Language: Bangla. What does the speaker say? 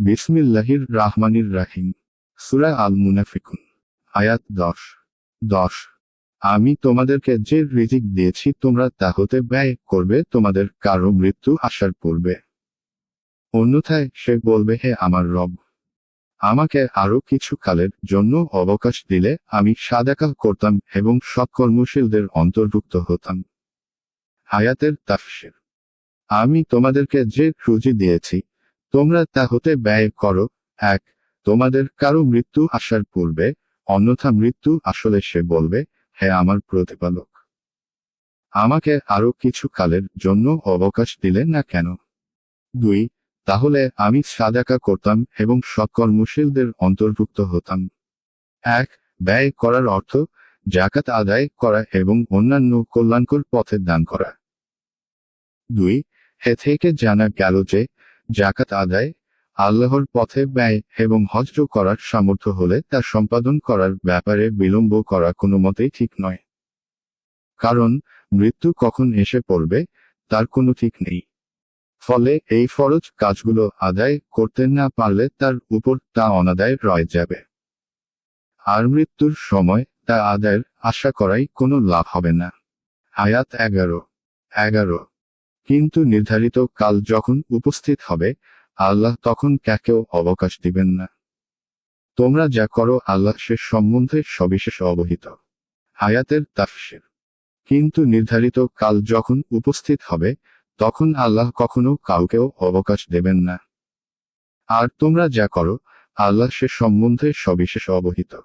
বিসমিল্লাহির রাহমানির রাহিম। সুরা আল মুনাফিকুন আয়াত দশ। দশ। আমি তোমাদেরকে যে রিজিক দিয়েছি তোমরা তা হতে ব্যয় করবে, তোমাদের কারও মৃত্যু আসার পূর্বে। অন্যথায় সে বলবে, হে আমার রব, আমাকে আরও কিছু কালের জন্য অবকাশ দিলে আমি সাদাকা করতাম এবং সৎকর্মশীলদের অন্তর্ভুক্ত হতাম। হায়াতের তাফসির। আমি তোমাদেরকে যে রুজি দিয়েছি তোমরা তা হতে ব্যয় করো। এক, তোমাদের কারও মৃত্যু আসার পূর্বে, অন্যথা মৃত্যু আসলে সে বলবে, হে আমার প্রতিপালক, আমাকে আরও কিছু কালের জন্য অবকাশ দিলে না কেন? দুই, তাহলে আমি সাদাকা করতাম এবং সৎকর্মশীলদের অন্তর্ভুক্ত হতাম। এক, ব্যয় করার অর্থ জাকাত আদায় করা এবং অন্যান্য কল্যাণকর পথে দান করা। দুই, হে থেকে জানা গেল যে জাকাত আদায়, আল্লাহর পথে ব্যয় এবং হজ্জ করার সামর্থ্য হলে তা সম্পাদন করার ব্যাপারে বিলম্ব করা কোনো মতেই ঠিক নয়। কারণ, মৃত্যু কখন এসে পড়বে, তার কোনো ঠিক নেই। ফলে এই ফরজ কাজগুলো আদায় করতে না পারলে তার উপর তা অনাদায় রয়ে যাবে। আর মৃত্যুর সময় তা আদায়ের আশা করাই কোনো লাভ হবে না। আয়াত এগারো। এগারো। কিন্তু নির্ধারিত কাল যখন উপস্থিত হবে, আল্লাহ তখন কাকেও অবকাশ দিবেন না। তোমরা যা করো আল্লাহ সে সম্বন্ধে সবিশেষ অবহিত। হায়াতের তাফসির। কিন্তু নির্ধারিত কাল যখন উপস্থিত হবে, তখন আল্লাহ কখনো কাউকেও অবকাশ দেবেন না। আর তোমরা যা করো, আল্লাহ সে সম্বন্ধে সবিশেষ অবহিত।